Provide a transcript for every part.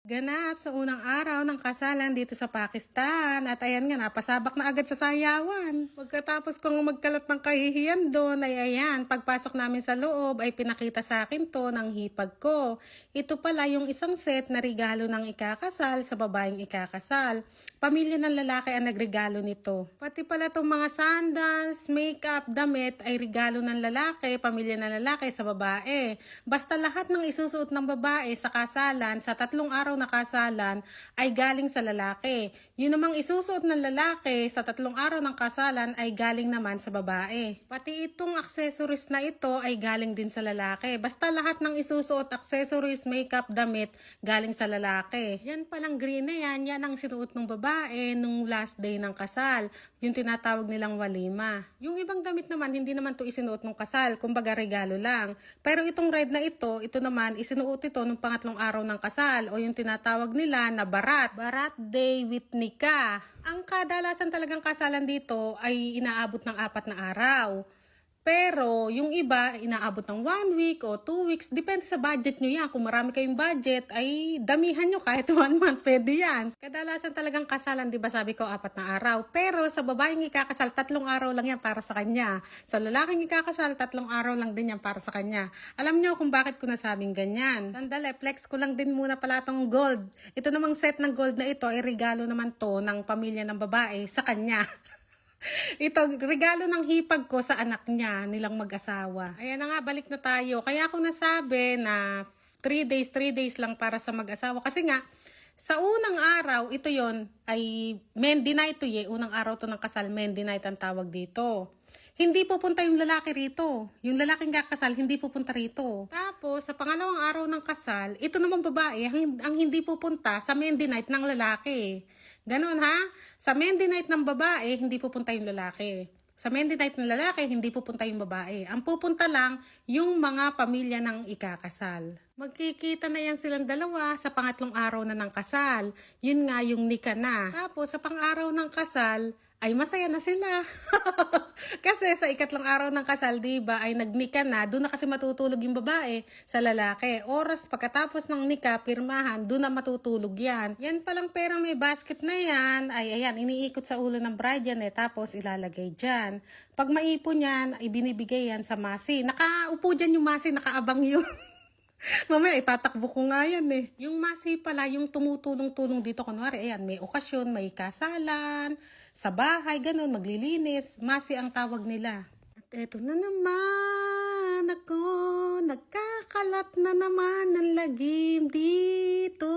Ganap sa unang araw ng kasalan dito sa Pakistan at ayan nga napasabak na agad sa sayawan. Pagkatapos kong magkalat ng kahihiyan doon ay ayan, pagpasok namin sa loob ay pinakita sa akin to ng hipag ko. Ito pala yung isang set na regalo ng ikakasal sa babaeng ikakasal. Pamilya ng lalaki ang nagregalo nito. Pati pala tong mga sandals, makeup, damit ay regalo ng lalaki, pamilya ng lalaki sa babae. Basta lahat ng isusuot ng babae sa kasalan sa tatlong araw na kasalan ay galing sa lalaki. Yun namang isusuot ng lalaki sa tatlong araw ng kasalan ay galing naman sa babae. Pati itong accessories na ito ay galing din sa lalaki. Basta lahat ng isusuot accessories, makeup, damit galing sa lalaki. Yan palang green na yan, yan ang sinuot ng babae nung last day ng kasal. Yung tinatawag nilang walima. Yung ibang damit naman, hindi naman to isinuot ng kasal, kumbaga regalo lang. Pero itong red na ito, ito naman isinuot ito nung pangatlong araw ng kasal o yung tinatawag nila na barat. Barat day with nika. Ang kadalasan talagang kasalan dito ay inaabot ng apat na araw. Pero yung iba, inaabot ng one week o two weeks. Depende sa budget nyo yan. Kung marami kayong budget, ay damihan nyo kahit one month. Pwede yan. Kadalasan talagang kasalan, di ba sabi ko, apat na araw. Pero sa babaeng ikakasal, tatlong araw lang yan para sa kanya. Sa lalaking ikakasal, tatlong araw lang din yan para sa kanya. Alam nyo kung bakit ko nasabing ganyan. Sandali, flex ko lang din muna pala tong gold. Ito namang set ng gold na ito ay regalo naman to ng pamilya ng babae sa kanya. Ito, regalo ng hipag ko sa anak niya, nilang mag-asawa. Ayan na nga, balik na tayo. Kaya ako nasabi na 3 days, 3 days lang para sa mag-asawa. Kasi nga, sa unang araw, ito yon ay Mendy night to ye. Unang araw to ng kasal, Mendy night ang tawag dito. Hindi pupunta yung lalaki rito. Yung lalaking kakasal, hindi pupunta rito. Tapos, sa pangalawang araw ng kasal, ito naman babae, ang, ang hindi pupunta sa Mendy night ng lalaki. Ganon ha? Sa Mendy night ng babae, hindi pupunta yung lalaki. Sa Mendy night ng lalaki, hindi pupunta yung babae. Ang pupunta lang, yung mga pamilya ng ikakasal. Magkikita na yan silang dalawa sa pangatlong araw na ng kasal. Yun nga yung nika na. Tapos sa pang-araw ng kasal, ay masaya na sila. kasi sa ikatlong araw ng kasal, di ba, ay nagnika na, doon na kasi matutulog yung babae sa lalaki. Oras pagkatapos ng nika, pirmahan, doon na matutulog yan. Yan palang perang may basket na yan, ay ayan, iniikot sa ulo ng bride yan eh, tapos ilalagay dyan. Pag maipon yan, ibinibigay yan sa masi. Nakaupo dyan yung masi, nakaabang yun. Mamaya, itatakbo ko nga yan eh. Yung masi pala, yung tumutulong-tulong dito, kunwari, ayan, may okasyon, may kasalan, sa bahay, ganun, maglilinis. Masi ang tawag nila. At eto na naman ako, nagkakalat na naman ng lagim dito.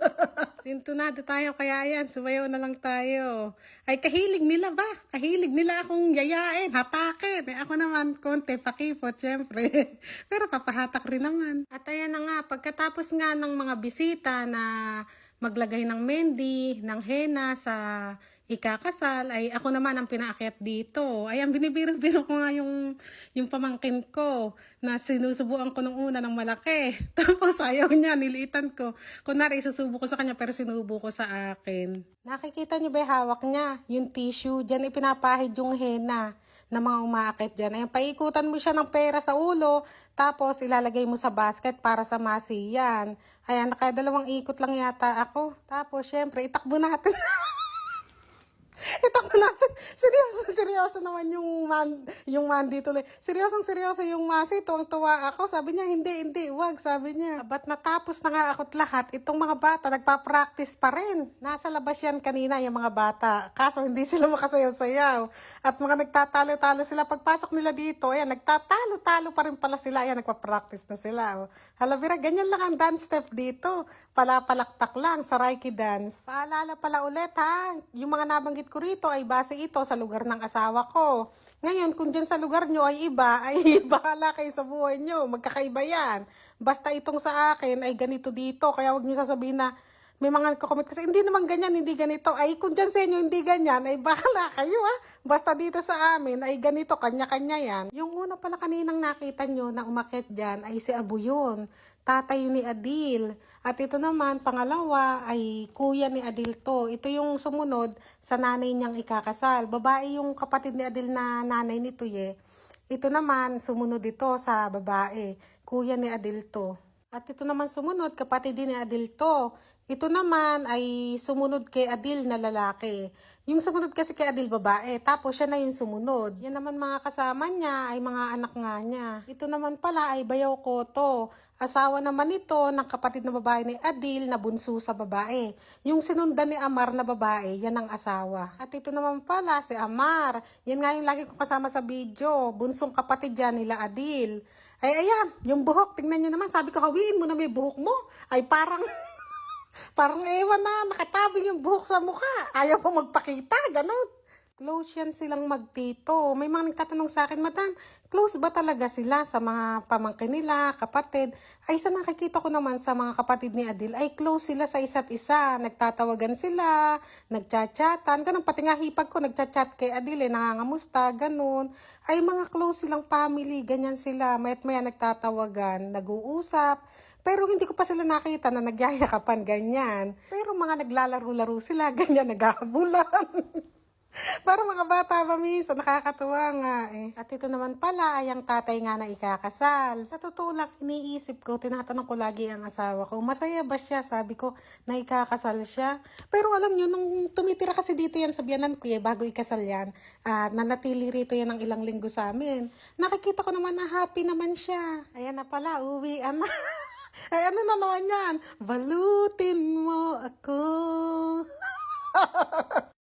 Sintunado tayo, kaya yan, sumayaw na lang tayo. Ay, kahilig nila ba? Kahilig nila akong yayain, hatakin. Eh, ako naman, konti, pakipot, syempre. Pero papahatak rin naman. At ayan na nga, pagkatapos nga ng mga bisita na maglagay ng mendi, ng henna sa ikakasal, ay ako naman ang pinaakyat dito. Ayan, binibiro-biro ko nga yung, yung pamangkin ko na sinusubuan ko nung una ng malaki. Tapos ayaw niya, nilitan ko. Kunwari, isusubo ko sa kanya pero sinubo ko sa akin. Nakikita niyo ba hawak niya? Yung tissue, dyan ipinapahid yung henna na mga umaakit dyan. Ayan, paikutan mo siya ng pera sa ulo, tapos ilalagay mo sa basket para sa masi yan. Ayan, nakadalawang ikot lang yata ako. Tapos, syempre, itakbo natin. Itakbo natin. Seryoso, seryoso naman yung man, yung man dito. Seryosong seryoso yung masi. Tuwang-tuwa ako. Sabi niya, hindi, hindi, wag. Sabi niya, ba't natapos na nga ako't lahat? Itong mga bata, nagpa-practice pa rin. Nasa labas yan kanina, yung mga bata. Kaso hindi sila makasayaw-sayaw. At mga nagtatalo-talo sila. Pagpasok nila dito, ayan, nagtatalo-talo pa rin pala sila. Ayan, nagpa-practice na sila. Oh. Halavira, ganyan lang ang dance step dito. Palapalakpak lang sa Reiki dance. Paalala pala ulit ha, yung mga nabanggit ko rito ay base ito sa lugar ng asawa ko. Ngayon, kung dyan sa lugar nyo ay iba, ay bahala kayo sa buhay nyo. Magkakaiba yan. Basta itong sa akin ay ganito dito. Kaya wag nyo sasabihin na may mga comment kasi hindi naman ganyan, hindi ganito. Ay kung dyan sa inyo hindi ganyan, ay bahala kayo ah. Basta dito sa amin ay ganito, kanya-kanya yan. Yung una pala kaninang nakita nyo na umakit dyan ay si Abu yun. Tatay ni Adil. At ito naman, pangalawa ay kuya ni Adil to. Ito yung sumunod sa nanay niyang ikakasal. Babae yung kapatid ni Adil na nanay ni Tuye. Ito naman, sumunod ito sa babae. Kuya ni Adil to. At ito naman sumunod, kapatid din ni Adil to. Ito naman ay sumunod kay Adil na lalaki. Yung sumunod kasi kay Adil babae, tapos siya na yung sumunod. Yan naman mga kasama niya ay mga anak nga niya. Ito naman pala ay Bayaw Koto. Asawa naman ito ng kapatid na babae ni Adil na bunso sa babae. Yung sinundan ni Amar na babae, yan ang asawa. At ito naman pala si Amar. Yan nga yung lagi kong kasama sa video. Bunsong kapatid yan nila Adil. Ay, ayan, yung buhok, tingnan nyo naman. Sabi ko, hawiin mo na may buhok mo. Ay, parang, parang ewan na, nakatabing yung buhok sa mukha. Ayaw mo magpakita, ganun. Close yan silang magtito. May mga nagtatanong sa akin, Madam, close ba talaga sila sa mga pamangkin nila, kapatid? Ay, sa nakikita ko naman sa mga kapatid ni Adil, ay close sila sa isa't isa. Nagtatawagan sila, nagchat-chatan. Ganun, pati nga hipag ko, nagchat-chat kay Adil, eh, nangangamusta, ganun. Ay, mga close silang family, ganyan sila. Mayat maya nagtatawagan, nag-uusap. Pero hindi ko pa sila nakita na nagyayakapan, ganyan. Pero mga naglalaro-laro sila, ganyan, naghahabulan. Para mga bata ba minsan, nakakatuwa nga eh. At ito naman pala ay ang tatay nga na ikakasal. Sa totoo lang, iniisip ko, tinatanong ko lagi ang asawa ko, masaya ba siya? Sabi ko, na ikakasal siya. Pero alam nyo, nung tumitira kasi dito yan sa biyanan ko eh, bago ikasal yan, ah, nanatili rito yan ng ilang linggo sa amin. Nakikita ko naman na happy naman siya. Ayan na pala, uwi na. Ay, ano na naman yan? Balutin mo ako.